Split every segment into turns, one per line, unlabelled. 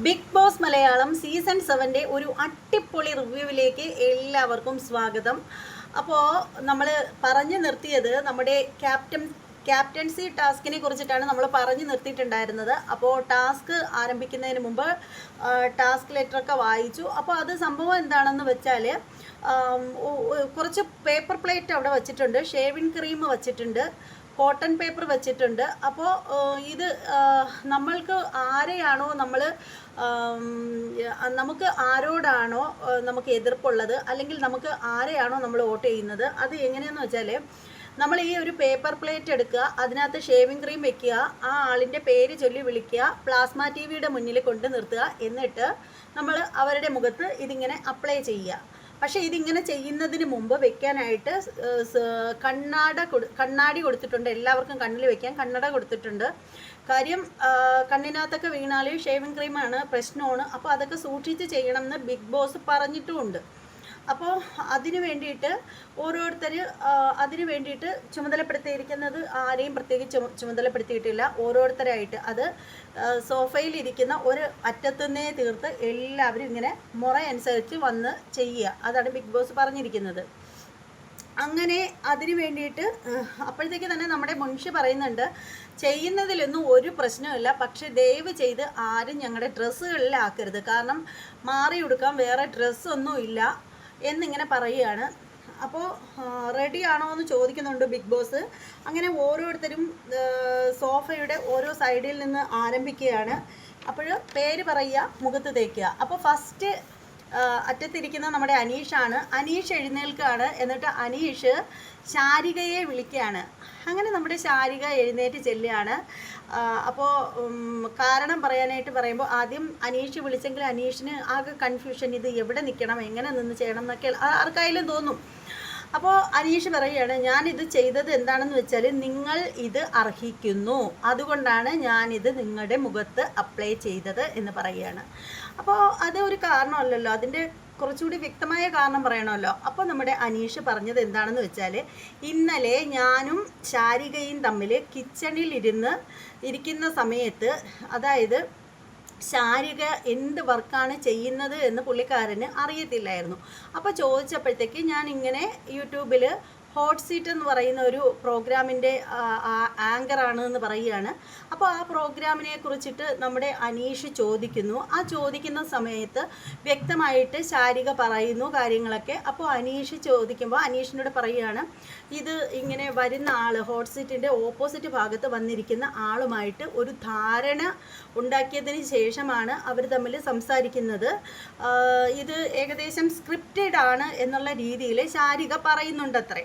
Big Boss Malayalam season സെവന്റെ ഒരു അട്ടിപ്പൊളി റിവ്യൂവിലേക്ക് എല്ലാവർക്കും സ്വാഗതം. അപ്പോൾ നമ്മൾ പറഞ്ഞു നിർത്തിയത് നമ്മുടെ ക്യാപ്റ്റൻ ക്യാപ്റ്റൻസി ടാസ്കിനെ കുറിച്ചിട്ടാണ് നമ്മൾ പറഞ്ഞു നിർത്തിയിട്ടുണ്ടായിരുന്നത്. അപ്പോൾ ടാസ്ക് ആരംഭിക്കുന്നതിന് മുമ്പ് ടാസ്ക് ലെറ്ററൊക്കെ വായിച്ചു. അപ്പോൾ അത് സംഭവം എന്താണെന്ന് വെച്ചാൽ കുറച്ച് പേപ്പർ പ്ലേറ്റ് അവിടെ വച്ചിട്ടുണ്ട്. ഷേവിങ് ക്രീം വച്ചിട്ടുണ്ട്. കോട്ടൺ പേപ്പർ വെച്ചിട്ടുണ്ട്. അപ്പോൾ ഇത് നമ്മൾക്ക് ആരെയാണോ നമ്മൾ നമുക്ക് ആരോടാണോ നമുക്ക് എതിർപ്പുള്ളത് അല്ലെങ്കിൽ നമുക്ക് ആരെയാണോ നമ്മൾ വോട്ട് ചെയ്യുന്നത് അത് എങ്ങനെയാണെന്ന് വെച്ചാൽ നമ്മൾ ഈ ഒരു പേപ്പർ പ്ലേറ്റ് എടുക്കുക അതിനകത്ത് ഷേവിംഗ് ക്രീം വെക്കുക ആ ആളിന്റെ പേര് ചൊല്ലി വിളിക്കുക പ്ലാസ്മ ടി വിയുടെ മുന്നിൽ കൊണ്ട് നിർത്തുക എന്നിട്ട് നമ്മൾ അവരുടെ മുഖത്ത് ഇതിങ്ങനെ അപ്ലൈ ചെയ്യുക. പക്ഷേ ഇതിങ്ങനെ ചെയ്യുന്നതിന് മുമ്പ് വെക്കാനായിട്ട് കണ്ണാട കണ്ണാടി കൊടുത്തിട്ടുണ്ട്. എല്ലാവർക്കും കണ്ണിൽ വെക്കാൻ കണ്ണട കൊടുത്തിട്ടുണ്ട്. കാര്യം കണ്ണിനകത്തൊക്കെ വീണാൽ ഷേവിങ് ക്രീമാണ് പ്രശ്നമാണ്. അപ്പോൾ അതൊക്കെ സൂക്ഷിച്ച് ചെയ്യണം എന്ന് ബിഗ് ബോസ് പറഞ്ഞിട്ടുമുണ്ട്. അപ്പോൾ അതിനു വേണ്ടിയിട്ട് ഓരോരുത്തർ അതിനു വേണ്ടിയിട്ട് ചുമതലപ്പെടുത്തിയിരിക്കുന്നത് ആരെയും പ്രത്യേകിച്ച് ചുമ- ചുമതലപ്പെടുത്തിയിട്ടില്ല. ഓരോരുത്തരായിട്ട് അത് സോഫയിൽ ഇരിക്കുന്ന ഒരു അറ്റത്തുനിന്നേ തീർത്ത് എല്ലാവരും ഇങ്ങനെ മുറ അനുസരിച്ച് വന്ന് ചെയ്യുക. അതാണ് ബിഗ് ബോസ് പറഞ്ഞിരിക്കുന്നത്. അങ്ങനെ അതിനു വേണ്ടിയിട്ട് അപ്പോഴത്തേക്ക് തന്നെ നമ്മുടെ മുൻഷി പറയുന്നുണ്ട് ചെയ്യുന്നതിലൊന്നും ഒരു പ്രശ്നമില്ല പക്ഷെ ദയവ് ചെയ്ത് ആരും ഞങ്ങളുടെ ഡ്രസ്സുകളിലാക്കരുത്. കാരണം മാറി ഉടുക്കാൻ വേറെ ഡ്രസ്സൊന്നും ഇല്ല എന്നിങ്ങനെ പറയുകയാണ്. അപ്പോൾ റെഡി ആണോ എന്ന് ചോദിക്കുന്നുണ്ട് ബിഗ് ബോസ്. അങ്ങനെ ഓരോരുത്തരും സോഫയുടെ ഓരോ സൈഡിൽ നിന്ന് ആരംഭിക്കുകയാണ്. അപ്പോൾ പേര് പറയുക മുഖത്ത് തേക്കുക. അപ്പോൾ ഫസ്റ്റ് അറ്റത്തിരിക്കുന്ന നമ്മുടെ അനീഷാണ്. അനീഷ് എഴുന്നേൽക്കുകയാണ്. എന്നിട്ട് അനീഷ് ശാരികയെ വിളിക്കുകയാണ്. അങ്ങനെ നമ്മുടെ ശാരിക എഴുന്നേറ്റ് ചെല്ലുകയാണ്. അപ്പോൾ കാരണം പറയാനായിട്ട് പറയുമ്പോൾ ആദ്യം അനീഷ് വിളിച്ചെങ്കിൽ അനീഷിന് ആകെ കൺഫ്യൂഷൻ ഇത് എവിടെ നിൽക്കണം എങ്ങനെ നിന്ന് ചെയ്യണം എന്നൊക്കെ ആർക്കായാലും തോന്നും. അപ്പോൾ അനീഷ് പറയുകയാണ് ഇത് ചെയ്തത് എന്താണെന്ന് വെച്ചാൽ നിങ്ങൾ ഇത് അർഹിക്കുന്നു. അതുകൊണ്ടാണ് ഞാനിത് നിങ്ങളുടെ മുഖത്ത് അപ്ലൈ ചെയ്തത് എന്ന് പറയുകയാണ്. അപ്പോൾ അത് ഒരു കാരണമല്ലല്ലോ. അതിന്റെ കുറച്ചുകൂടി വ്യക്തമായ കാരണം പറയണമല്ലോ. അപ്പോൾ നമ്മുടെ അനീഷ് പറഞ്ഞത് എന്താണെന്ന് വെച്ചാൽ ഇന്നലെ ഞാനും ശാരികയും തമ്മിൽ കിച്ചണിൽ ഇരുന്ന് ഇരിക്കുന്ന സമയത്ത് അതായത് ശാരിക എന്ത് വർക്കാണ് ചെയ്യുന്നത് എന്ന് പുള്ളിക്കാരന് അറിയത്തില്ലായിരുന്നു. അപ്പോൾ ചോദിച്ചപ്പോഴത്തേക്ക് ഞാൻ ഇങ്ങനെ യൂട്യൂബിൽ ഹോട്ട് സീറ്റ് എന്ന് പറയുന്ന ഒരു പ്രോഗ്രാമിന്റെ ആങ്കറാണ് എന്ന് പറയുകയാണ്. അപ്പോൾ ആ പ്രോഗ്രാമിനെ കുറിച്ചിട്ട് നമ്മുടെ അനീഷ് ചോദിക്കുന്നു. ആ ചോദിക്കുന്ന സമയത്ത് വ്യക്തമായിട്ട് ശാരിക പറയുന്നു കാര്യങ്ങളൊക്കെ. അപ്പോൾ അനീഷ് ചോദിക്കുമ്പോൾ അനീഷിനോട് പറയുകയാണ് ഇത് ഇങ്ങനെ വരുന്ന ആൾ ഹോട്ട് സീറ്റിന്റെ ഓപ്പോസിറ്റ് ഭാഗത്ത് വന്നിരിക്കുന്ന ആളുമായിട്ട് ഒരു ധാരണ ഉണ്ടാക്കിയതിന് ശേഷമാണ് അവർ തമ്മിൽ സംസാരിക്കുന്നത്. ഇത് ഏകദേശം സ്ക്രിപ്റ്റഡ് ആണ് എന്നുള്ള രീതിയിൽ ശാരിക പറയുന്നുണ്ടത്രേ.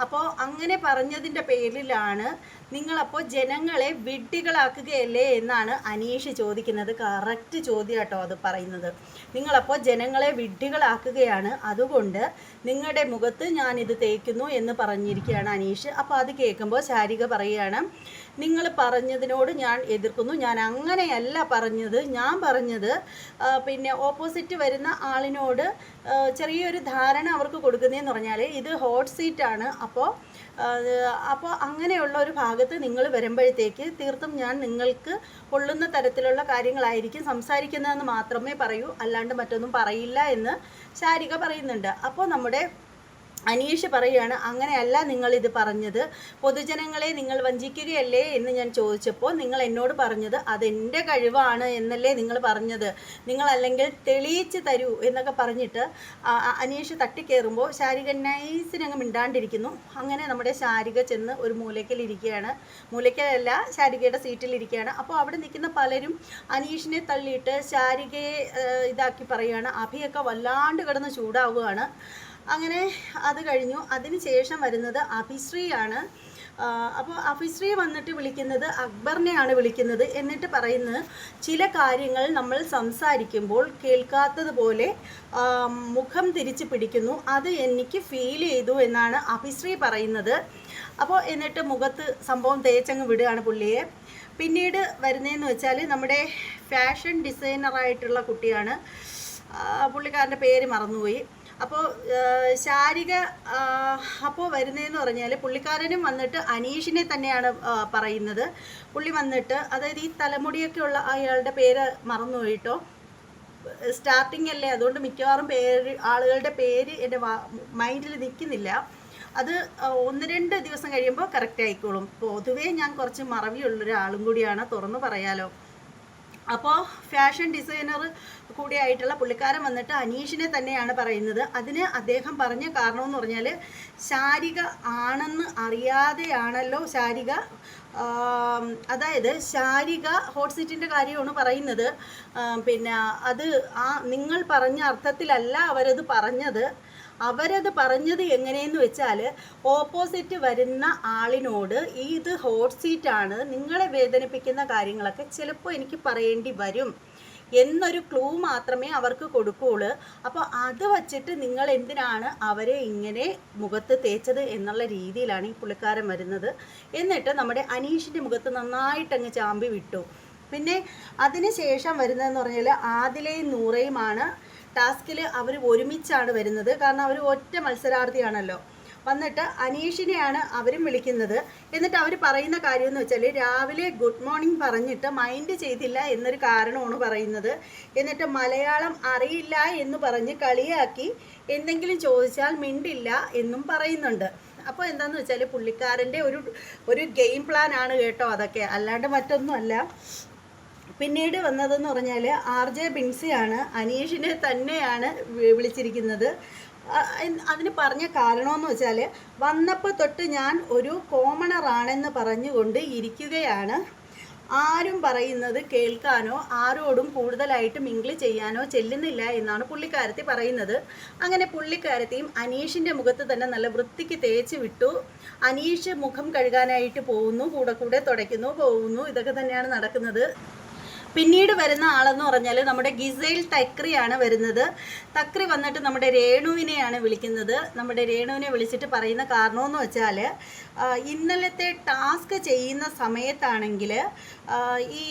അപ്പോൾ അങ്ങനെ പറഞ്ഞതിന്റെ പേരിലാണ് നിങ്ങളപ്പോൾ ജനങ്ങളെ വിഡ്ഢികളാക്കുകയല്ലേ എന്നാണ് അനീഷ് ചോദിക്കുന്നത്. കറക്റ്റ് ചോദ്യം കേട്ടോ അത് പറയുന്നത്. നിങ്ങളപ്പോൾ ജനങ്ങളെ വിഡ്ഢികളാക്കുകയാണ്. അതുകൊണ്ട് നിങ്ങളുടെ മുഖത്ത് ഞാനിത് തേക്കുന്നു എന്ന് പറഞ്ഞിരിക്കുകയാണ് അനീഷ്. അപ്പോൾ അത് കേൾക്കുമ്പോൾ ശാരിക പറയുകയാണ് നിങ്ങൾ പറഞ്ഞതിനോട് ഞാൻ എതിർക്കുന്നു. ഞാൻ അങ്ങനെയല്ല പറഞ്ഞത്. ഞാൻ പറഞ്ഞത് പിന്നെ ഓപ്പോസിറ്റ് വരുന്ന ആളിനോട് ചെറിയൊരു ധാരണ അവർക്ക് കൊടുക്കുന്നതെന്ന് പറഞ്ഞാൽ ഇത് ഹോട്ട് സീറ്റാണ് അപ്പോൾ അപ്പോൾ അങ്ങനെയുള്ള ഒരു ഭാഗത്ത് നിങ്ങൾ വരുമ്പോഴത്തേക്ക് തീർത്തും ഞാൻ നിങ്ങൾക്ക് കൊള്ളുന്ന തരത്തിലുള്ള കാര്യങ്ങളായിരിക്കും സംസാരിക്കുന്നതെന്ന് മാത്രമേ പറയൂ. അല്ലാണ്ട് മറ്റൊന്നും പറയില്ല എന്ന് ശാരിക പറയുന്നുണ്ട്. അപ്പോൾ നമ്മുടെ അനീഷ് പറയുകയാണ് അങ്ങനെയല്ല നിങ്ങൾ ഇത് പറഞ്ഞത്. പൊതുജനങ്ങളെ നിങ്ങൾ വഞ്ചിക്കുകയല്ലേ എന്ന് ഞാൻ ചോദിച്ചപ്പോൾ നിങ്ങൾ എന്നോട് പറഞ്ഞത് അതെന്റെ കഴിവാണ് എന്നല്ലേ നിങ്ങൾ പറഞ്ഞത്. നിങ്ങൾ അല്ലെങ്കിൽ തെളിയിച്ച് തരൂ എന്നൊക്കെ പറഞ്ഞിട്ട് അനീഷ് തട്ടിക്കയറുമ്പോൾ ശാരിക നൈസിനങ്ങ് മിണ്ടാണ്ടിരിക്കുന്നു. അങ്ങനെ നമ്മുടെ ശാരിക ചെന്ന് ഒരു മൂലയ്ക്കൽ ഇരിക്കുകയാണ്. മൂലയ്ക്കലല്ല ശാരികയുടെ സീറ്റിൽ ഇരിക്കുകയാണ്. അപ്പോൾ അവിടെ നിൽക്കുന്ന പലരും അനീഷിനെ തള്ളിയിട്ട് ശാരികയെ ഇതാക്കി പറയുകയാണ്. അഭിയൊക്കെ വല്ലാണ്ട് കിടന്ന് ചൂടാവുകയാണ്. അങ്ങനെ അത് കഴിഞ്ഞു. അതിന് ശേഷം വരുന്നത് അഭിശ്രീയാണ്. അപ്പോൾ അഭിശ്രീ വന്നിട്ട് വിളിക്കുന്നത് അക്ബറിനെയാണ് വിളിക്കുന്നത്. എന്നിട്ട് പറയുന്നത് ചില കാര്യങ്ങൾ നമ്മൾ സംസാരിക്കുമ്പോൾ കേൾക്കാത്തതുപോലെ മുഖം തിരിച്ച് പിടിക്കുന്നു. അത് എനിക്ക് ഫീൽ ചെയ്തു എന്നാണ് അഭിശ്രീ പറയുന്നത്. അപ്പോൾ എന്നിട്ട് മുഖത്ത് സംഭവം തേച്ചങ്ങ് വിടുകയാണ് പുള്ളിയെ. പിന്നീട് വരുന്നതെന്ന് വെച്ചാൽ നമ്മുടെ ഫാഷൻ ഡിസൈനറായിട്ടുള്ള കുട്ടിയാണ്. പുള്ളിക്കാരന്റെ പേര് മറന്നുപോയി. അപ്പോൾ ശാരിക അപ്പോൾ വരുന്നതെന്ന് പറഞ്ഞാൽ പുള്ളിക്കാരനും വന്നിട്ട് അനീഷിനെ തന്നെയാണ് പറയുന്നത്. പുള്ളി വന്നിട്ട് അതായത് ഈ തലമുടിയൊക്കെ ഉള്ള അയാളുടെ പേര് മറന്നുപോയിട്ടോ സ്റ്റാർട്ടിംഗ് അല്ലേ? അതുകൊണ്ട് മിക്കവാറും പേര് ആളുകളുടെ പേര് എന്റെ മൈൻഡിൽ നിൽക്കുന്നില്ല. അത് ഒന്ന് രണ്ട് ദിവസം കഴിയുമ്പോൾ കറക്റ്റ് ആയിക്കോളും. പൊതുവേ ഞാൻ കുറച്ച് മറവിയുള്ള ഒരാളും കൂടിയാണ് തുറന്നു പറയാലോ. അപ്പോൾ ഫാഷൻ ഡിസൈനർ കൂടിയായിട്ടുള്ള പുള്ളിക്കാരൻ വന്നിട്ട് അനീഷിനെ തന്നെയാണ് പറയുന്നത്. അതിന് അദ്ദേഹം പറഞ്ഞ കാരണം എന്ന് പറഞ്ഞാൽ ശാരിക ആണെന്ന് അറിയാതെയാണല്ലോ ശാരിക അതായത് ശാരിക ഹോട്ട് സീറ്റിന്റെ കാര്യമാണ് പറയുന്നത്. പിന്നെ അത് ആ നിങ്ങൾ പറഞ്ഞ അർത്ഥത്തിലല്ല അവരത് പറഞ്ഞത്. അവരത് പറഞ്ഞത് എങ്ങനെയെന്ന് വെച്ചാൽ ഓപ്പോസിറ്റ് വരുന്ന ആളിനോട് ഇത് ഹോട്ട് സീറ്റാണ് നിങ്ങളെ വേദനിപ്പിക്കുന്ന കാര്യങ്ങളൊക്കെ ചിലപ്പോൾ എനിക്ക് പറയേണ്ടി വരും. എന്നൊരു ക്ലൂ മാത്രമേ അവർക്ക് കൊടുക്കുകയുള്ളൂ അപ്പോൾ അത് വച്ചിട്ട് നിങ്ങൾ എന്തിനാണ് അവരെ ഇങ്ങനെ മുഖത്ത് തേച്ചത് എന്നുള്ള രീതിയിലാണ് ഈ പുള്ളിക്കാരൻ വരുന്നത്. എന്നിട്ട് നമ്മുടെ അനീഷിന്റെ മുഖത്ത് നന്നായിട്ടങ്ങ് ചാമ്പി വിട്ടു. പിന്നെ അതിന് ശേഷം വരുന്നതെന്ന് പറഞ്ഞാൽ ആദിലയും നൂറയുമാണ് ടാസ്കിൽ അവർ ഒരുമിച്ചാണ് വരുന്നത്. കാരണം അവർ ഒറ്റ മത്സരാർത്ഥിയാണല്ലോ. വന്നിട്ട് അനീഷിനെയാണ് അവരും വിളിക്കുന്നത്. എന്നിട്ട് അവർ പറയുന്ന കാര്യം എന്ന് വെച്ചാൽ രാവിലെ ഗുഡ് മോർണിംഗ് പറഞ്ഞിട്ട് മൈൻഡ് ചെയ്തില്ല എന്നൊരു കാരണമാണ് പറയുന്നത്. എന്നിട്ട് മലയാളം അറിയില്ല എന്ന് പറഞ്ഞ് കളിയാക്കി എന്തെങ്കിലും ചോദിച്ചാൽ മിണ്ടില്ല എന്നും പറയുന്നുണ്ട്. അപ്പോൾ എന്താന്ന് വെച്ചാൽ പുള്ളിക്കാരന്റെ ഒരു ഒരു ഗെയിം പ്ലാൻ ആണ് കേട്ടോ അതൊക്കെ. അല്ലാണ്ട് മറ്റൊന്നുമല്ല. പിന്നീട് വന്നതെന്ന് പറഞ്ഞാൽ ആർ ജെ ബിൻസിയാണ് അനീഷിനെ തന്നെയാണ് വിളിച്ചിരിക്കുന്നത്. അതിന് പറഞ്ഞ കാരണമെന്ന് വെച്ചാൽ വന്നപ്പോൾ തൊട്ട് ഞാൻ ഒരു കോമണറാണെന്ന് പറഞ്ഞുകൊണ്ട് ഇരിക്കുകയാണ്. ആരും പറയുന്നത് കേൾക്കാനോ ആരോടും കൂടുതലായിട്ട് മിങ്കിൾ ചെയ്യാനോ ചെല്ലുന്നില്ല എന്നാണ് പുള്ളിക്കാരത്തി പറയുന്നത്. അങ്ങനെ പുള്ളിക്കാരത്തിയും അനീഷിന്റെ മുഖത്ത് തന്നെ നല്ല വൃത്തിക്ക് തേച്ച് വിട്ടു. അനീഷ് മുഖം കഴുകാനായിട്ട് പോകുന്നു കൂടെ കൂടെ തുടയ്ക്കുന്നു പോകുന്നു. ഇതൊക്കെ തന്നെയാണ് നടക്കുന്നത്. പിന്നീട് വരുന്ന ആളെന്ന് പറഞ്ഞാൽ നമ്മുടെ ഗിസൈൽ തക്രിയാണ് വരുന്നത്. തക്രി വന്നിട്ട് നമ്മുടെ രേണുവിനെയാണ് വിളിക്കുന്നത്. നമ്മുടെ രേണുവിനെ വിളിച്ചിട്ട് പറയുന്ന കാരണമെന്ന് വെച്ചാൽ ഇന്നലത്തെ ടാസ്ക് ചെയ്യുന്ന സമയത്താണെങ്കിൽ ഈ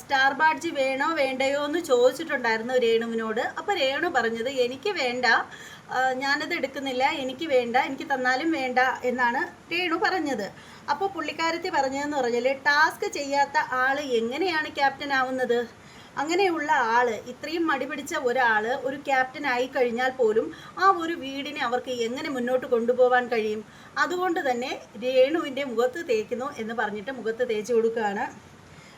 സ്റ്റാർ ബാഡ്ജ് വേണോ വേണ്ടയോ എന്ന് ചോദിച്ചിട്ടുണ്ടായിരുന്നു രേണുവിനോട്. അപ്പോൾ രേണു പറഞ്ഞത് എനിക്ക് വേണ്ട. ഞാനത് എടുക്കുന്നില്ല. എനിക്ക് വേണ്ട. എനിക്ക് തന്നാലും വേണ്ട എന്നാണ് രേണു പറഞ്ഞത്. അപ്പോൾ പുള്ളിക്കാരത്തി പറഞ്ഞതെന്ന് പറഞ്ഞാൽ ടാസ്ക് ചെയ്യാത്ത ആൾ എങ്ങനെയാണ് ക്യാപ്റ്റൻ ആവുന്നത്? അങ്ങനെയുള്ള ആൾ ഇത്രയും മടി പിടിച്ച ഒരാൾ ഒരു ക്യാപ്റ്റൻ ആയി കഴിഞ്ഞാൽ പോലും ആ ഒരു വീടിനെ അവർക്ക് എങ്ങനെ മുന്നോട്ട് കൊണ്ടുപോകാൻ കഴിയും? അതുകൊണ്ട് തന്നെ രേണുവിന്റെ മുഖത്ത് തേക്കുന്നു എന്ന് പറഞ്ഞിട്ട് മുഖത്ത് തേച്ച് കൊടുക്കുകയാണ്.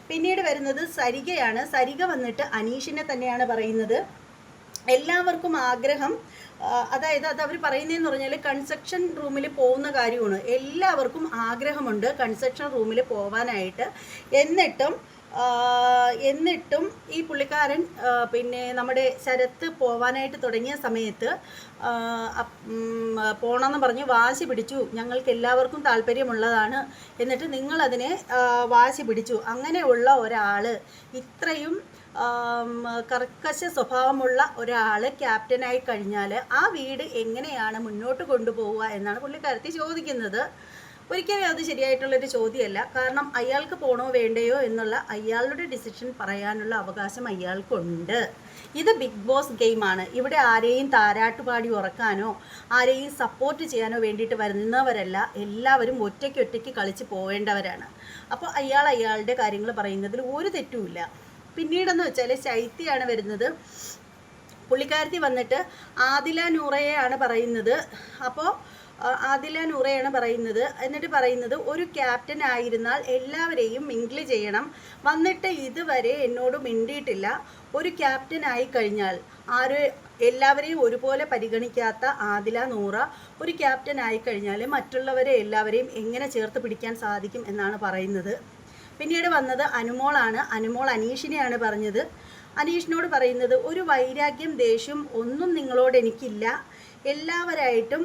പിന്നീട് വരുന്നത് സരികയാണ്. സരിക വന്നിട്ട് അനീഷിനെ തന്നെയാണ് പറയുന്നത്. എല്ലാവർക്കും ആഗ്രഹം അതായത് അത് അവർ പറയുന്നതെന്ന് പറഞ്ഞാൽ കൺസ്ട്രക്ഷൻ റൂമിൽ പോകുന്ന കാര്യമാണ്. എല്ലാവർക്കും ആഗ്രഹമുണ്ട് കൺസ്ട്രക്ഷൻ റൂമിൽ പോവാനായിട്ട്. എന്നിട്ടും എന്നിട്ടും ഈ പുള്ളിക്കാരൻ പിന്നെ നമ്മുടെ ശരത്ത് പോവാനായിട്ട് തുടങ്ങിയ സമയത്ത് പോകണമെന്ന് പറഞ്ഞ് വാശി പിടിച്ചു. ഞങ്ങൾക്ക് എല്ലാവർക്കും താല്പര്യമുള്ളതാണ് എന്നിട്ട് നിങ്ങളതിനെ വാശി പിടിച്ചു. അങ്ങനെയുള്ള ഒരാൾ ഇത്രയും കർക്കശ സ്വഭാവമുള്ള ഒരാൾ ക്യാപ്റ്റനായി കഴിഞ്ഞാൽ ആ വീട് എങ്ങനെയാണ് മുന്നോട്ട് കൊണ്ടുപോവുക എന്നാണ് പുള്ളിക്കാരത്തി ചോദിക്കുന്നത്. ഒരിക്കലും അത് ശരിയായിട്ടുള്ളൊരു ചോദ്യമല്ല. കാരണം അയാൾക്ക് പോണോ വേണ്ടയോ എന്നുള്ള അയാളുടെ ഡിസിഷൻ പറയാനുള്ള അവകാശം അയാൾക്കുണ്ട്. ഇത് ബിഗ് ബോസ് ഗെയിമാണ് ഇവിടെ ആരെയും താരാട്ടുപാടി ഉറക്കാനോ ആരെയും സപ്പോർട്ട് ചെയ്യാനോ വേണ്ടിയിട്ട് വരുന്നവരല്ല. എല്ലാവരും ഒറ്റയ്ക്ക് ഒറ്റയ്ക്ക് കളിച്ച് പോവേണ്ടവരാണ്. അപ്പോൾ അയാൾ അയാളുടെ കാര്യങ്ങൾ പറയുന്നതിൽ ഒരു തെറ്റുമില്ല പിന്നീടെന്ന് വെച്ചാൽ ശൈത്യാണ് വരുന്നത്. പുള്ളിക്കാരത്തി വന്നിട്ട് ആദില നൂറയെയാണ് പറയുന്നത്. അപ്പോൾ ആദില നൂറയാണ് പറയുന്നത്. എന്നിട്ട് പറയുന്നത് ഒരു ക്യാപ്റ്റൻ ആയിരുന്നാൽ എല്ലാവരെയും മിങ്കിൾ ചെയ്യണം. വന്നിട്ട് ഇതുവരെ എന്നോട് മിണ്ടിയിട്ടില്ല. ഒരു ക്യാപ്റ്റൻ ആയി കഴിഞ്ഞാൽ ആര് എല്ലാവരെയും ഒരുപോലെ പരിഗണിക്കാത്ത ആദില നൂറ ഒരു ക്യാപ്റ്റൻ ആയി കഴിഞ്ഞാൽ മറ്റുള്ളവരെ എല്ലാവരെയും എങ്ങനെ ചേർത്ത് പിടിക്കാൻ സാധിക്കും എന്നാണ് പറയുന്നത്. പിന്നീട് വന്നത് അനുമോളാണ്. അനുമോൾ അനീഷിനെയാണ് പറഞ്ഞത്. അനീഷിനോട് പറയുന്നത് ഒരു വൈരാഗ്യം ദേഷ്യം ഒന്നും നിങ്ങളോട് എനിക്കില്ല. എല്ലാവരായിട്ടും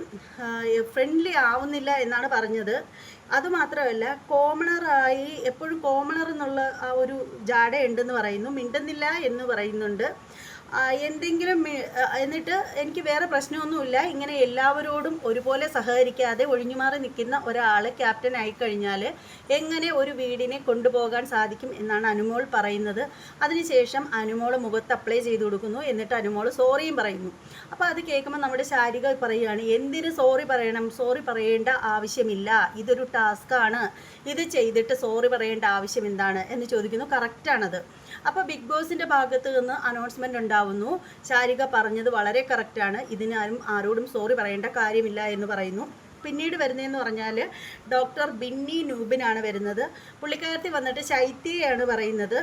ഫ്രണ്ട്ലി ആവുന്നില്ല എന്നാണ് പറഞ്ഞത്. അതുമാത്രമല്ല കോമണറായി എപ്പോഴും കോമണർ എന്നുള്ള ആ ഒരു ജാട ഉണ്ടെന്ന് പറയുന്നു മിണ്ടുന്നില്ല എന്ന് പറയുന്നുണ്ട്. എന്തെങ്കിലും എന്നിട്ട് എനിക്ക് വേറെ പ്രശ്നമൊന്നുമില്ല. ഇങ്ങനെ എല്ലാവരോടും ഒരുപോലെ സഹകരിക്കാതെ ഒഴിഞ്ഞുമാറി നിൽക്കുന്ന ഒരാൾ ക്യാപ്റ്റൻ ആയിക്കഴിഞ്ഞാൽ എങ്ങനെ ഒരു വീടിനെ കൊണ്ടുപോകാൻ സാധിക്കും എന്നാണ് അനുമോൾ പറയുന്നത്. അതിനുശേഷം അനുമോൾ മുഖത്ത് അപ്ലൈ ചെയ്ത് കൊടുക്കുന്നു. എന്നിട്ട് അനുമോൾ സോറിയും പറയുന്നു. അപ്പോൾ അത് കേൾക്കുമ്പോൾ നമ്മുടെ ശാരിക പറയുകയാണ് എന്തിന് സോറി പറയണം? സോറി പറയേണ്ട ആവശ്യമില്ല. ഇതൊരു ടാസ്ക്കാണ് ഇത് ചെയ്തിട്ട് സോറി പറയേണ്ട ആവശ്യം എന്താണ്? എന്ന് ചോദിക്കുന്നു. കറക്റ്റാണത് അപ്പോൾ ബിഗ് ബോസിന്റെ ഭാഗത്ത് നിന്ന് അനൗൺസ്മെന്റ് ഉണ്ടാവുന്നു. ശാരിക പറഞ്ഞത് വളരെ കറക്റ്റാണ് ഇതിനാരും ആരോടും സോറി പറയേണ്ട കാര്യമില്ല എന്ന് പറയുന്നു. പിന്നീട് വരുന്നതെന്ന് പറഞ്ഞാൽ ഡോക്ടർ ബിന്നി നൂബിനാണ് വരുന്നത്. പുള്ളിക്കാരത്തി വന്നിട്ട് ശൈത്യയാണ് പറയുന്നത്.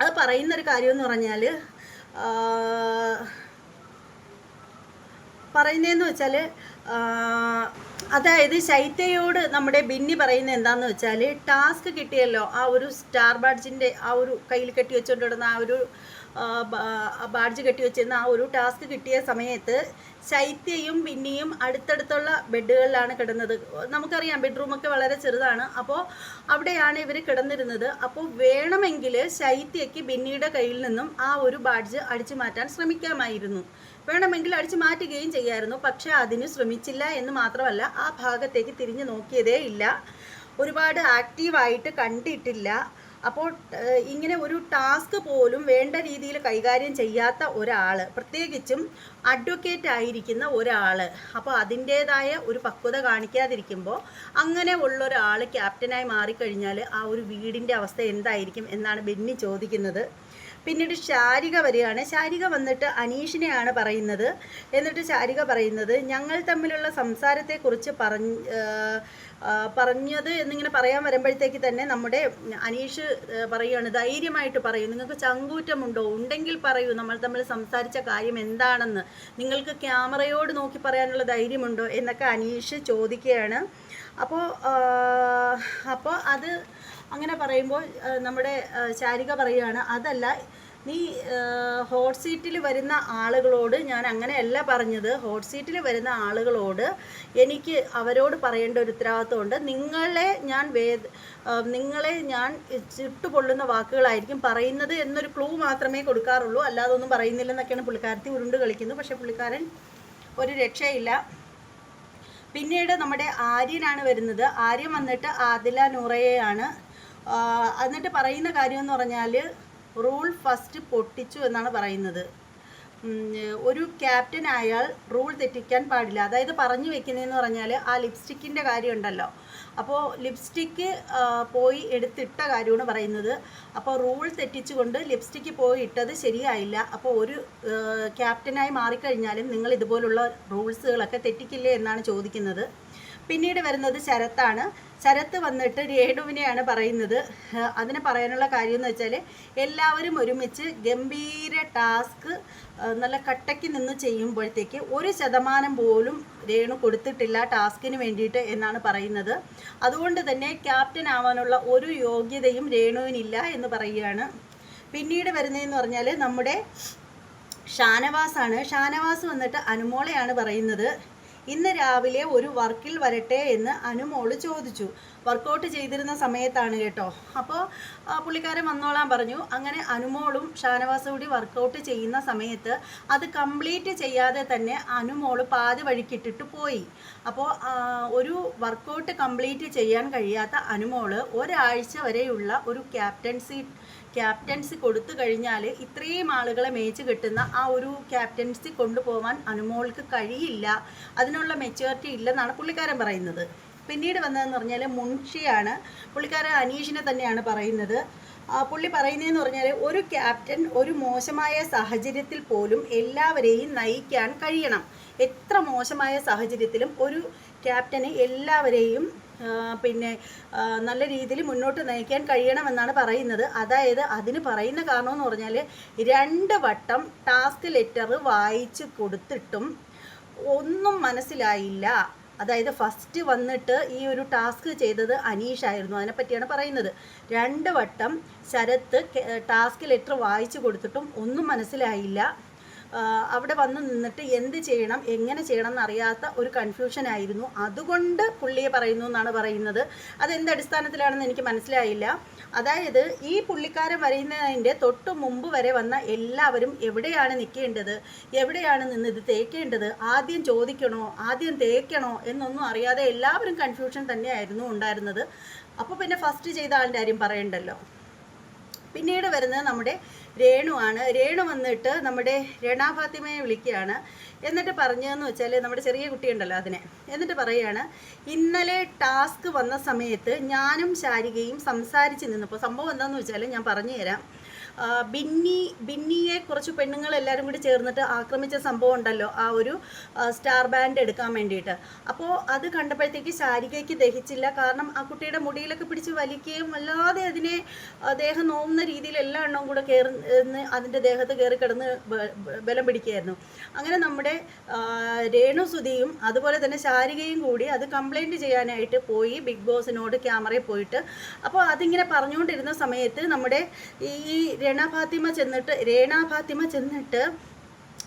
അത് പറയുന്നൊരു കാര്യമെന്ന് പറഞ്ഞാൽ പറയുന്നതെന്ന് വെച്ചാൽ അതായത് ശൈത്യയോട് നമ്മുടെ ബിന്നി പറയുന്നത് എന്താന്ന് വെച്ചാൽ ടാസ്ക് കിട്ടിയല്ലോ ആ ഒരു സ്റ്റാർ ബാഡ്ജിന്റെ ആ ഒരു കയ്യിൽ കെട്ടി വെച്ചുകൊണ്ടിടുന്ന ആ ഒരു ബാഡ്ജ് കെട്ടി വെച്ചിരുന്ന ആ ഒരു ടാസ്ക് കിട്ടിയ സമയത്ത് ശൈത്യയും ബിന്നിയും അടുത്തടുത്തുള്ള ബെഡുകളിലാണ് കിടന്നത്. നമുക്കറിയാം ബെഡ്റൂമൊക്കെ വളരെ ചെറുതാണ്. അപ്പോൾ അവിടെയാണ് ഇവർ കിടന്നിരുന്നത്. അപ്പോൾ വേണമെങ്കിൽ ശൈത്യയ്ക്ക് ബിന്നിയുടെ കയ്യിൽ നിന്നും ആ ഒരു ബാഡ്ജ് അടിച്ചു മാറ്റാൻ ശ്രമിക്കാമായിരുന്നു. വേണമെങ്കിൽ അടിച്ചു മാറ്റുകയും ചെയ്യായിരുന്നു. പക്ഷേ അതിന് ശ്രമിച്ചില്ല എന്ന് മാത്രമല്ല ആ ഭാഗത്തേക്ക് തിരിഞ്ഞു നോക്കിയതേ ഇല്ല. ഒരുപാട് ആക്റ്റീവായിട്ട് കണ്ടിട്ടില്ല. അപ്പോൾ ഇങ്ങനെ ഒരു ടാസ്ക് പോലും വേണ്ട രീതിയിൽ കൈകാര്യം ചെയ്യാത്ത ഒരാൾ പ്രത്യേകിച്ചും അഡ്വക്കേറ്റ് ആയിരിക്കുന്ന ഒരാൾ അപ്പോൾ അതിന്റേതായ ഒരു പക്വത കാണിക്കാതിരിക്കുമ്പോൾ അങ്ങനെ ഉള്ള ഒരാൾ ക്യാപ്റ്റനായി മാറിക്കഴിഞ്ഞാൽ ആ ഒരു വീടിന്റെ അവസ്ഥ എന്തായിരിക്കും എന്നാണ് ബെന്നി ചോദിക്കുന്നത്. പിന്നീട് ശാരിക വരികയാണ്. ശാരിക വന്നിട്ട് അനീഷിനെയാണ് പറയുന്നത്. എന്നിട്ട് ശാരിക പറയുന്നത് ഞങ്ങൾ തമ്മിലുള്ള സംസാരത്തെക്കുറിച്ച് പറഞ്ഞ് പറഞ്ഞത് എന്നിങ്ങനെ പറയാൻ വരുമ്പോഴത്തേക്ക് തന്നെ നമ്മുടെ അനീഷ് പറയുകയാണ് ധൈര്യമായിട്ട് പറയൂ. നിങ്ങൾക്ക് ചങ്കൂറ്റമുണ്ടോ? ഉണ്ടെങ്കിൽ പറയൂ. നമ്മൾ തമ്മിൽ സംസാരിച്ച കാര്യം എന്താണെന്ന്. നിങ്ങൾക്ക് ക്യാമറയോട് നോക്കി പറയാനുള്ള ധൈര്യമുണ്ടോ? എന്നൊക്കെ അനീഷ് ചോദിക്കുകയാണ്. അപ്പോൾ അപ്പോൾ അത് അങ്ങനെ പറയുമ്പോൾ നമ്മുടെ ചാരിക പറയുകയാണ് അതല്ല നീ ഹോട്ട് സീറ്റിൽ വരുന്ന ആളുകളോട് ഞാൻ അങ്ങനെയല്ല പറഞ്ഞത്. ഹോട്ട് സീറ്റിൽ വരുന്ന ആളുകളോട് എനിക്ക് അവരോട് പറയേണ്ട ഒരു ഉത്തരവാദിത്വമുണ്ട്. നിങ്ങളെ ഞാൻ വേദ നിങ്ങളെ ഞാൻ ചുട്ടുപൊള്ളുന്ന വാക്കുകളായിരിക്കും പറയുന്നത് എന്നൊരു ക്ലൂ മാത്രമേ കൊടുക്കാറുള്ളൂ. അല്ലാതെ ഒന്നും പറയുന്നില്ലെന്നൊക്കെയാണ് പുള്ളിക്കാരത്തി ഉരുണ്ട് കളിക്കുന്നത്. പക്ഷേ പുള്ളിക്കാരൻ ഒരു രക്ഷയില്ല. പിന്നീട് നമ്മുടെ ആര്യനാണ് വരുന്നത്. ആര്യൻ വന്നിട്ട് ആദില നൂറയെയാണ് എന്നിട്ട് പറയുന്ന കാര്യം എന്ന് പറഞ്ഞാൽ റൂൾ ഫസ്റ്റ് പൊട്ടിച്ചു എന്നാണ് പറയുന്നത്. ഒരു ക്യാപ്റ്റൻ ആയാൽ റൂൾ തെറ്റിക്കാൻ പാടില്ല. അതായത് പറഞ്ഞു വെക്കുന്നതെന്ന് പറഞ്ഞാൽ ആ ലിപ്സ്റ്റിക്കിന്റെ കാര്യം ഉണ്ടല്ലോ അപ്പോൾ ലിപ്സ്റ്റിക്ക് പോയി എടുത്തിട്ട കാര്യമാണ് പറയുന്നത്. അപ്പോൾ റൂൾ തെറ്റിച്ചുകൊണ്ട് ലിപ്സ്റ്റിക്ക് പോയി ഇട്ടത് ശരിയായില്ല. അപ്പോൾ ഒരു ക്യാപ്റ്റനായി മാറിക്കഴിഞ്ഞാലും നിങ്ങൾ ഇതുപോലുള്ള റൂൾസുകളൊക്കെ തെറ്റിക്കില്ലേ എന്നാണ് ചോദിക്കുന്നത്. പിന്നീട് വരുന്നത് ശരത്താണ്. ശരത്ത് വന്നിട്ട് രേണുവിനെയാണ് പറയുന്നത്. അതിന് പറയാനുള്ള കാര്യം എന്ന് വെച്ചാൽ എല്ലാവരും ഒരുമിച്ച് ഗംഭീര ടാസ്ക് നല്ല കട്ടയ്ക്ക് നിന്ന് ചെയ്യുമ്പോഴത്തേക്ക് ഒരു ശതമാനം പോലും രേണു കൊടുത്തിട്ടില്ല ടാസ്കിന് വേണ്ടിയിട്ട് എന്നാണ് പറയുന്നത്. അതുകൊണ്ട് തന്നെ ക്യാപ്റ്റൻ ആവാനുള്ള ഒരു യോഗ്യതയും രേണുവിനില്ല എന്ന് പറയുകയാണ്. പിന്നീട് വരുന്നതെന്ന് പറഞ്ഞാൽ നമ്മുടെ ഷാനവാസാണ്. ഷാനവാസ് വന്നിട്ട് അനുമോളയാണ് പറയുന്നത്. ഇന്ന് രാവിലെ ഒരു വർക്കിൽ വരട്ടെ എന്ന് അനുമോൾ ചോദിച്ചു. വർക്കൗട്ട് ചെയ്തിരുന്ന സമയത്താണ് കേട്ടോ. അപ്പോൾ പുള്ളിക്കാരൻ വന്നോളാൻ പറഞ്ഞു. അങ്ങനെ അനുമോളും ഷാനവാസും കൂടി വർക്കൗട്ട് ചെയ്യുന്ന സമയത്ത് അത് കംപ്ലീറ്റ് ചെയ്യാതെ തന്നെ അനുമോൾ പാതി വഴിക്കിട്ടിട്ട് പോയി. അപ്പോൾ ഒരു വർക്കൗട്ട് കംപ്ലീറ്റ് ചെയ്യാൻ കഴിയാത്ത അനുമോൾ ഒരാഴ്ച വരെയുള്ള ഒരു ക്യാപ്റ്റൻസി ക്യാപ്റ്റൻസി കൊടുത്തു കഴിഞ്ഞാൽ ഇത്രയും ആളുകളെ മേച്ച് കിട്ടുന്ന ആ ഒരു ക്യാപ്റ്റൻസി കൊണ്ടുപോകാൻ അനുമോൾക്ക് കഴിയില്ല. അതിനുള്ള മെച്യൂരിറ്റി ഇല്ലെന്നാണ് പുള്ളിക്കാരൻ പറയുന്നത്. പിന്നീട് വന്നതെന്ന് പറഞ്ഞാൽ മുൻഷിയാണ്. പുള്ളിക്കാരൻ അനീഷിനെ തന്നെയാണ് പറയുന്നത്. പുള്ളി പറയുന്നതെന്ന് പറഞ്ഞാൽ ഒരു ക്യാപ്റ്റൻ ഒരു മോശമായ സാഹചര്യത്തിൽ പോലും എല്ലാവരെയും നയിക്കാൻ കഴിയണം. എത്ര മോശമായ സാഹചര്യത്തിലും ഒരു ക്യാപ്റ്റന് എല്ലാവരെയും പിന്നെ നല്ല രീതിയിൽ മുന്നോട്ട് നയിക്കാൻ കഴിയണമെന്നാണ് പറയുന്നത്. അതായത് അതിന് പറയുന്ന കാരണമെന്ന് പറഞ്ഞാൽ രണ്ട് വട്ടം ടാസ്ക് ലെറ്റർ വായിച്ച് കൊടുത്തിട്ടും ഒന്നും മനസ്സിലായില്ല. അതായത് ഫസ്റ്റ് വന്നിട്ട് ഈ ഒരു ടാസ്ക് ചെയ്തത് അനീഷ് അനീഷായിരുന്നു അതിനെപ്പറ്റിയാണ് പറയുന്നത്. രണ്ട് വട്ടം ശരത്ത് ടാസ്ക് ലെറ്റർ വായിച്ചു കൊടുത്തിട്ടും ഒന്നും മനസ്സിലായില്ല. അവിടെ വന്ന് നിന്നിട്ട് എന്ത് ചെയ്യണം എങ്ങനെ ചെയ്യണം എന്നറിയാത്ത ഒരു കൺഫ്യൂഷൻ ആയിരുന്നു. അതുകൊണ്ട് പുള്ളിയെ പറയുന്നു എന്നാണ് പറയുന്നത്. അത് എന്ത് അടിസ്ഥാനത്തിലാണെന്ന് എനിക്ക് മനസ്സിലായില്ല. അതായത് ഈ പുള്ളിക്കാരൻ വരയുന്നതിന്റെ തൊട്ട് മുമ്പ് വരെ വന്ന എല്ലാവരും എവിടെയാണ് നിൽക്കേണ്ടത്? എവിടെയാണ് നിന്ന് ഇത് തേക്കേണ്ടത്? ആദ്യം ചോദിക്കണോ? ആദ്യം തേക്കണോ? എന്നൊന്നും അറിയാതെ എല്ലാവരും കൺഫ്യൂഷൻ തന്നെയായിരുന്നു ഉണ്ടായിരുന്നത്. അപ്പോൾ പിന്നെ ഫസ്റ്റ് ചെയ്ത ആളിന്റെ കാര്യം പറയണ്ടല്ലോ. പിന്നീട് വരുന്നത് നമ്മുടെ രേണുവാണ് രേണു വന്നിട്ട് നമ്മുടെ രണാ ഫാത്തിമയെ വിളിക്കുകയാണ്. എന്നിട്ട് പറഞ്ഞതെന്ന് വെച്ചാൽ നമ്മുടെ ചെറിയ കുട്ടിയുണ്ടല്ലോ അതിനെ. എന്നിട്ട് പറയുകയാണ് ഇന്നലെ ടാസ്ക് വന്ന സമയത്ത് ഞാനും ശാരികയും സംസാരിച്ച് നിന്നപ്പോൾ സംഭവം എന്താണെന്ന് വെച്ചാൽ ഞാൻ പറഞ്ഞു തരാം ആ, ബിന്നി ബിന്നിയെ കുറച്ച് പെണ്ണുങ്ങൾ എല്ലാവരും കൂടി ചേർന്നിട്ട് ആക്രമിച്ച സംഭവം ഉണ്ടല്ലോ ആ ഒരു സ്റ്റാർ ബാൻഡ് എടുക്കാൻ വേണ്ടിയിട്ട്. അപ്പോൾ അത് കണ്ടപ്പോഴത്തേക്ക് ശാരികയ്ക്ക് ദഹിച്ചില്ല. കാരണം ആ കുട്ടിയുടെ മുടിയിലൊക്കെ പിടിച്ച് വലിക്കുകയും അല്ലാതെ അതിനെ ദേഹം നോവുന്ന രീതിയിൽ എല്ലാ എണ്ണവും കൂടെ കയറുന്ന അതിന്റെ ദേഹത്ത് കയറി കിടന്ന് ബലം പിടിക്കുകയായിരുന്നു. അങ്ങനെ നമ്മുടെ രേണു സുധിയും അതുപോലെ തന്നെ ശാരികയും കൂടി അത് കംപ്ലൈന്റ് ചെയ്യാനായിട്ട് പോയി ബിഗ് ബോസിനോട് ക്യാമറയിൽ പോയിട്ട്. അപ്പോൾ അതിങ്ങനെ പറഞ്ഞുകൊണ്ടിരുന്ന സമയത്ത് നമ്മുടെ ഈ രണ ഫാത്തിമ ചെന്നിട്ട് രേണ ഫാത്തിമ ചെന്നിട്ട്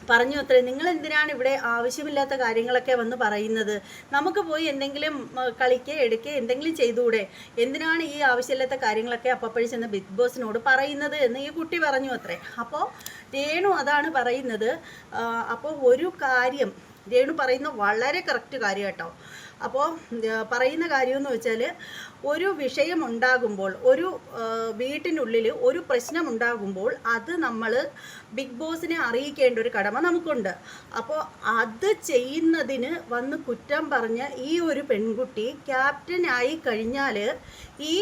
പറഞ്ഞു അത്രേ നിങ്ങൾ എന്തിനാണ് ഇവിടെ ആവശ്യമില്ലാത്ത കാര്യങ്ങളൊക്കെ വന്ന് പറയുന്നത്? നമുക്ക് പോയി എന്തെങ്കിലും കളിക്കുക എടുക്കുക എന്തെങ്കിലും ചെയ്തുകൂടെ എന്തിനാണ് ഈ ആവശ്യമില്ലാത്ത കാര്യങ്ങളൊക്കെ അപ്പപ്പോഴും ചെന്ന് ബിഗ് ബോസിനോട് പറയുന്നത്? എന്ന് ഈ കുട്ടി പറഞ്ഞു അത്രേ. അപ്പോൾ രേണു അതാണ് പറയുന്നത്. അപ്പോൾ ഒരു കാര്യം രേണു പറയുന്ന വളരെ കറക്റ്റ് കാര്യം കേട്ടോ അപ്പോൾ പറയുന്ന കാര്യമെന്ന് വെച്ചാൽ ഒരു വിഷയം ഉണ്ടാകുമ്പോൾ ഒരു വീട്ടിനുള്ളിൽ ഒരു പ്രശ്നം ഉണ്ടാകുമ്പോൾ അത് നമ്മൾ ബിഗ് ബോസിനെ അറിയിക്കേണ്ട ഒരു കടമ നമുക്കുണ്ട്. അപ്പോൾ അത് ചെയ്യുന്നതിന് വന്ന് കുറ്റം പറഞ്ഞ ഈ ഒരു പെൺകുട്ടി ക്യാപ്റ്റനായി കഴിഞ്ഞാൽ ഈ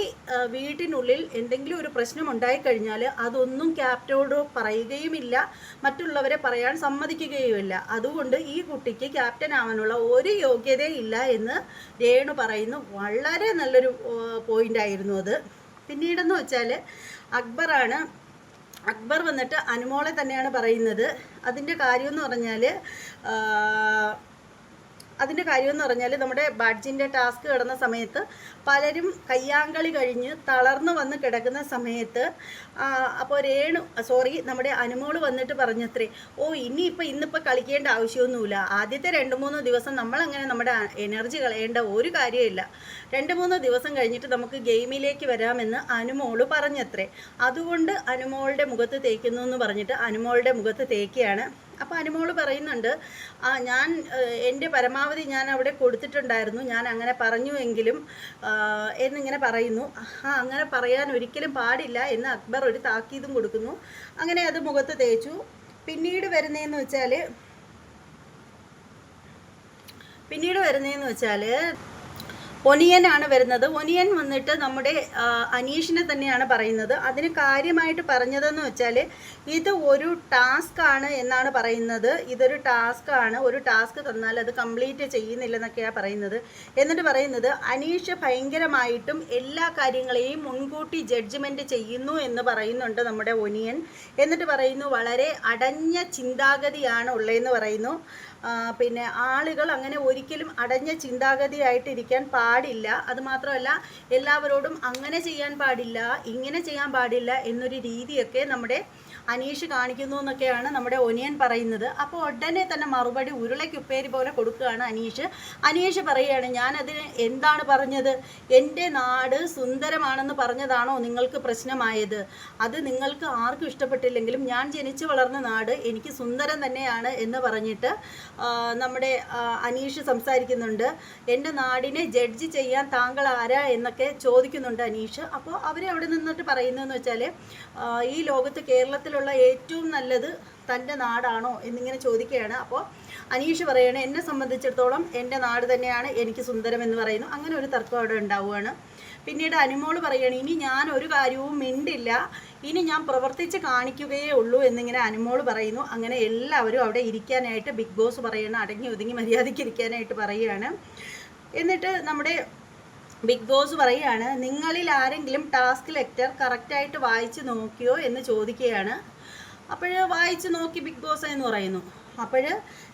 വീട്ടിനുള്ളിൽ എന്തെങ്കിലും ഒരു പ്രശ്നം ഉണ്ടായിക്കഴിഞ്ഞാൽ അതൊന്നും ക്യാപ്റ്റനോട് പറയുകയുമില്ല മറ്റുള്ളവരെ പറയാൻ സമ്മതിക്കുകയുമില്ല. അതുകൊണ്ട് ഈ കുട്ടിക്ക് ക്യാപ്റ്റൻ ആവാനുള്ള ഒരു യോഗ്യതയില്ല എന്ന് രേണു പറയുന്നു. വളരെ നല്ലൊരു പോയിന്റായിരുന്നു അത്. പിന്നീടെന്ന് വെച്ചാൽ അക്ബറാണ്. അക്ബർ വന്നിട്ട് അനുമോളെ തന്നെയാണ് പറയുന്നത്. അതിന്റെ കാര്യമെന്ന് പറഞ്ഞാൽ അതിന്റെ കാര്യമെന്ന് പറഞ്ഞാൽ നമ്മുടെ ബഡ്ജിന്റെ ടാസ്ക് കിടന്ന സമയത്ത് പലരും കയ്യാങ്കളി കഴിഞ്ഞ് തളർന്നു വന്ന് കിടക്കുന്ന സമയത്ത് അപ്പോൾ രേണു സോറി നമ്മുടെ അനുമോൾ വന്നിട്ട് പറഞ്ഞത്രേ ഓ ഇനിയിപ്പോൾ ഇന്നിപ്പോൾ കളിക്കേണ്ട ആവശ്യമൊന്നുമില്ല. ആദ്യത്തെ രണ്ട് മൂന്ന് ദിവസം നമ്മളങ്ങനെ നമ്മുടെ എനർജി കളയേണ്ട ഒരു കാര്യമില്ല. രണ്ട് മൂന്ന് ദിവസം കഴിഞ്ഞിട്ട് നമുക്ക് ഗെയിമിലേക്ക് വരാമെന്ന് അനുമോൾ പറഞ്ഞത്രേ. അതുകൊണ്ട് അനുമോളുടെ മുഖത്ത് തേക്കുന്നു എന്ന് പറഞ്ഞിട്ട് അനുമോളുടെ മുഖത്ത് തേക്കുകയാണ് അപ്പോൾ അനുമോൾ പറയുന്നുണ്ട് ആ ഞാൻ എന്റെ പരമാവധി ഞാൻ അവിടെ കൊടുത്തിട്ടുണ്ടായിരുന്നു. ഞാൻ അങ്ങനെ പറഞ്ഞുവെങ്കിലും എന്നിങ്ങനെ പറയുന്നു. ആ അങ്ങനെ പറയാൻ ഒരിക്കലും പാടില്ല എന്ന് അക്ബർ ഒരു താക്കീതും കൊടുക്കുന്നു. അങ്ങനെ അത് മുഖത്ത് തേച്ചു. പിന്നീട് വരുന്നതെന്ന് വെച്ചാൽ പിന്നീട് വരുന്നതെന്ന് വെച്ചാൽ ഒനിയനാണ് വരുന്നത്. ഒനിയൻ വന്നിട്ട് നമ്മുടെ അനീഷിനെ തന്നെയാണ് പറയുന്നത്. അതിന് കാര്യമായിട്ട് പറഞ്ഞതെന്ന് വെച്ചാൽ ഇത് ഒരു ടാസ്ക് ആണ് എന്നാണ് പറയുന്നത്. ഇതൊരു ടാസ്ക് ആണ്. ഒരു ടാസ്ക് തന്നാൽ അത് കംപ്ലീറ്റ് ചെയ്യുന്നില്ലെന്നൊക്കെയാണ് പറയുന്നത്. എന്നിട്ട് പറയുന്നത് അനീഷ് ഭയങ്കരമായിട്ടും എല്ലാ കാര്യങ്ങളെയും മുൻകൂട്ടി ജഡ്ജ്മെന്റ് ചെയ്യുന്നു എന്ന് പറയുന്നുണ്ട് നമ്മുടെ ഒനിയൻ. എന്നിട്ട് പറയുന്നു വളരെ അടഞ്ഞ ചിന്താഗതിയാണ് ഉള്ളതെന്ന് പറയുന്നു. പിന്നെ ആളുകൾ അങ്ങനെ ഒരിക്കലും അടഞ്ഞ ചിന്താഗതിയായിട്ടിരിക്കാൻ പാടില്ല. അതുമാത്രമല്ല എല്ലാവരോടും അങ്ങനെ ചെയ്യാൻ പാടില്ല ഇങ്ങനെ ചെയ്യാൻ പാടില്ല എന്നൊരു രീതിയൊക്കെ നമ്മുടെ അനീഷ് കാണിക്കുന്നു എന്നൊക്കെയാണ് നമ്മുടെ ഒനിയൻ പറയുന്നത്. അപ്പോൾ ഉടനെ തന്നെ മറുപടി ഉരുളയ്ക്കുപ്പേരി പോലെ കൊടുക്കുകയാണ് അനീഷ്. അനീഷ് പറയുകയാണ് ഞാനതിന് എന്താണ് പറഞ്ഞത്? എന്റെ നാട് സുന്ദരമാണെന്ന് പറഞ്ഞതാണോ നിങ്ങൾക്ക് പ്രശ്നമായത്? അത് നിങ്ങൾക്ക് ആർക്കും ഇഷ്ടപ്പെട്ടില്ലെങ്കിലും ഞാൻ ജനിച്ചു വളർന്ന നാട് എനിക്ക് സുന്ദരം തന്നെയാണ് എന്ന് പറഞ്ഞിട്ട് നമ്മുടെ അനീഷ് സംസാരിക്കുന്നുണ്ട്. എന്റെ നാടിനെ ജഡ്ജ് ചെയ്യാൻ താങ്കൾ ആരാ? എന്നൊക്കെ ചോദിക്കുന്നുണ്ട് അനീഷ്. അപ്പോൾ അവരെ അവിടെ നിന്നിട്ട് പറയുന്നതെന്ന് വെച്ചാൽ ഈ ലോകത്ത് കേരളത്തിലുള്ള ഏറ്റവും നല്ലത് തന്റെ നാടാണോ എന്നിങ്ങനെ ചോദിക്കുകയാണ്. അപ്പോൾ അനീഷ് പറയുകയാണ് എന്നെ സംബന്ധിച്ചിടത്തോളം എന്റെ നാട് തന്നെയാണ് എനിക്ക് സുന്ദരം എന്ന് പറയുന്നു. അങ്ങനെ ഒരു തർക്കം അവിടെ ഉണ്ടാവുകയാണ്. പിന്നീട് അനുമോൾ പറയുകയാണ് ഇനി ഞാൻ ഒരു കാര്യവും മിണ്ടില്ല. ഇനി ഞാൻ പ്രവർത്തിച്ച് കാണിക്കുകയേ ഉള്ളൂ എന്നിങ്ങനെ അനുമോൾ പറയുന്നു. അങ്ങനെ എല്ലാവരും അവിടെ ഇരിക്കാനായിട്ട് ബിഗ് ബോസ് പറയുന്ന അടങ്ങി ഒതുങ്ങി മര്യാദയ്ക്ക് ഇരിക്കാനായിട്ട് പറയുകയാണ്. എന്നിട്ട് നമ്മുടെ ബിഗ് ബോസ് പറയുകയാണ് നിങ്ങളിൽ ആരെങ്കിലും ടാസ്ക് ലെറ്റർ കറക്റ്റായിട്ട് വായിച്ച് നോക്കിയോ? എന്ന് ചോദിക്കുകയാണ്. അപ്പോൾ വായിച്ച് നോക്കി ബിഗ് ബോസ് എന്ന് പറയുന്നു. അപ്പോൾ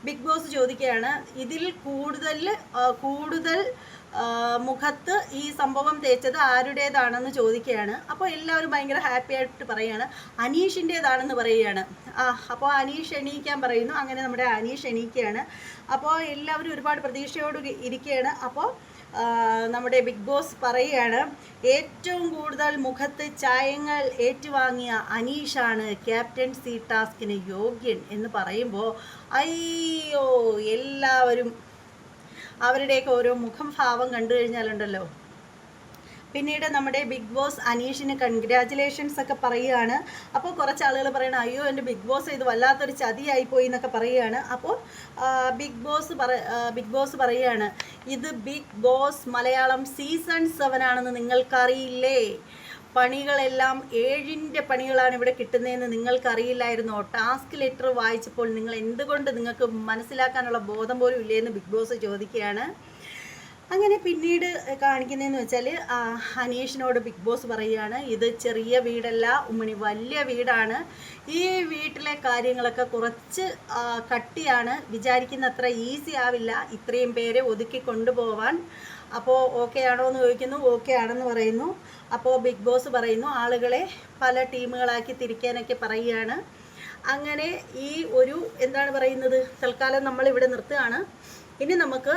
ബിഗ് ബോസ് ചോദിക്കുകയാണ് ഇതിൽ കൂടുതൽ കൂടുതൽ മുഖത്ത് ഈ സംഭവം തേച്ചത് ആരുടേതാണെന്ന് ചോദിക്കുകയാണ്. അപ്പോൾ എല്ലാവരും ഭയങ്കര ഹാപ്പി ആയിട്ട് പറയുകയാണ് അനീഷിന്റേതാണെന്ന് പറയുകയാണ്. ആ അപ്പോൾ അനീഷ് എണീക്കാൻ പറയുന്നു. അങ്ങനെ നമ്മുടെ അനീഷ് എണീക്കുകയാണ്. അപ്പോൾ എല്ലാവരും ഒരുപാട് പ്രതീക്ഷയോട് ഇരിക്കുകയാണ്. അപ്പോൾ നമ്മുടെ ബിഗ് ബോസ് പറയുകയാണ് ഏറ്റവും കൂടുതൽ മുഖത്ത് ചായങ്ങൾ ഏറ്റുവാങ്ങിയ അനീഷാണ് ക്യാപ്റ്റൻസി ടാസ്കിന് യോഗ്യൻ. എന്ന് പറയുമ്പോൾ അയ്യോ എല്ലാവരും അവരുടെയൊക്കെ ഓരോ മുഖം ഭാവം കണ്ടു കഴിഞ്ഞാലുണ്ടല്ലോ. പിന്നീട് നമ്മുടെ ബിഗ് ബോസ് അനീഷിന് കൺഗ്രാചുലേഷൻസ് ഒക്കെ പറയുകയാണ്. അപ്പോൾ കുറച്ച് ആളുകൾ പറയണം അയ്യോ എന്റെ ബിഗ് ബോസ് ഇത് വല്ലാത്തൊരു ചതിയായി പോയി എന്നൊക്കെ പറയുകയാണ്. അപ്പോൾ ബിഗ് ബോസ് പറ ബിഗ് ബോസ് പറയുകയാണ് ഇത് Big Boss Malayalam season seven ആണെന്ന് നിങ്ങൾക്കറിയില്ലേ? പണികളെല്ലാം ഏഴിന്റെ പണികളാണ് ഇവിടെ കിട്ടുന്നതെന്ന് നിങ്ങൾക്കറിയില്ലായിരുന്നോ. ടാസ്ക് ലെറ്റർ വായിച്ചപ്പോൾ നിങ്ങൾ എന്തുകൊണ്ട് നിങ്ങൾക്ക് മനസ്സിലാക്കാനുള്ള ബോധം പോലും ഇല്ലേ എന്ന് ബിഗ് ബോസ് ചോദിക്കുകയാണ്. അങ്ങനെ പിന്നീട് കാണിക്കുന്നതെന്ന് വെച്ചാൽ അനീഷിനോട് ബിഗ് ബോസ് പറയുകയാണ് ഇത് ചെറിയ വീടല്ല ഉമ്മണി വലിയ വീടാണ്. ഈ വീട്ടിലെ കാര്യങ്ങളൊക്കെ കുറച്ച് കട്ടിയാണ്. വിചാരിക്കുന്ന അത്ര ഈസി ആവില്ല. ഇത്രയും പേരെ ഒതുക്കി കൊണ്ടുപോവാൻ. അപ്പോൾ ഓക്കെ ആണോ എന്ന് ചോദിക്കുന്നു. ഓക്കെ ആണെന്ന് പറയുന്നു. അപ്പോൾ ബിഗ് ബോസ് പറയുന്നു ആളുകളെ പല ടീമുകളാക്കി തിരിക്കാനൊക്കെ പറയുകയാണ്. അങ്ങനെ ഈ ഒരു എന്താണ് പറയുന്നത്? തൽക്കാലം നമ്മൾ ഇവിടെ നിർത്തുകയാണ്. ഇനി നമുക്ക്